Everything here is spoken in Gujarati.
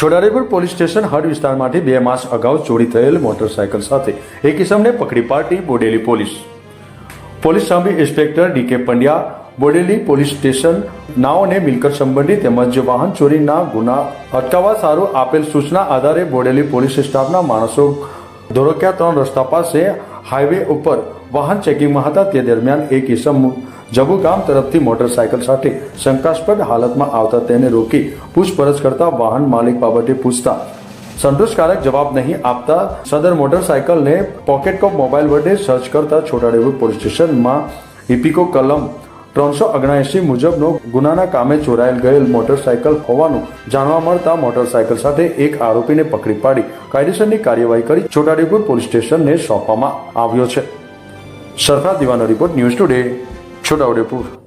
છોટાઉદેપુર પોલીસ સ્ટેશન હડ વિસ્તારમાંથી બે માસ અગાઉ ચોરી થયેલ મોટરસાયકલ સાથે એક ઇસમને પકડી પાડતી બોડેલી પોલીસ. પોલીસ સામે inspector DK Pandya Bodeli police station નાઓને મિલકત સંબંધી તેમજ વાહન ચોરીના ગુના અટકાવવા સારું આપેલ સૂચના આધારે બોડેલી પોલીસ સ્ટાફના માણસો ધોળકિયા ત્રણ રસ્તા પાસે હાઈવે ઉપર વાહન ચેકિંગમાં હતા. તે દરમિયાન એક ઇસમ જબુ ગામ તરફથી મોટરસાયકલ સાથે શંકાસ્પદ હાલતમાં આવતા તેને રોકી પૂછપરછ કરતા વાહન માલિક બાબતે પૂછતા. સંતોષકારક જવાબ નહીં આપતા સદર મોટરસાયકલને પોકેટ કોપ મોબાઈલ વડે સર્ચ કરતા છોટાડેવું પોલીસ સ્ટેશનમાં ઇપિકો કલમ ત્રણસો ઓગણએંસી મુજબનો ગુનાના કામે ચોરાયેલ ગયેલ મોટરસાયકલ હોવાનું જાણવા મળતા મોટરસાયકલ સાથે એક આરોપીને પકડી પાડી કાયદેસરની કાર્યવાહી કરી છોટાડેપુર પોલીસ સ્ટેશનને સોંપવામાં આવ્યો છે. સરફરાજ દિવાનો રિપોર્ટ ન્યૂઝ ટુડે. છોટાઉદેપુર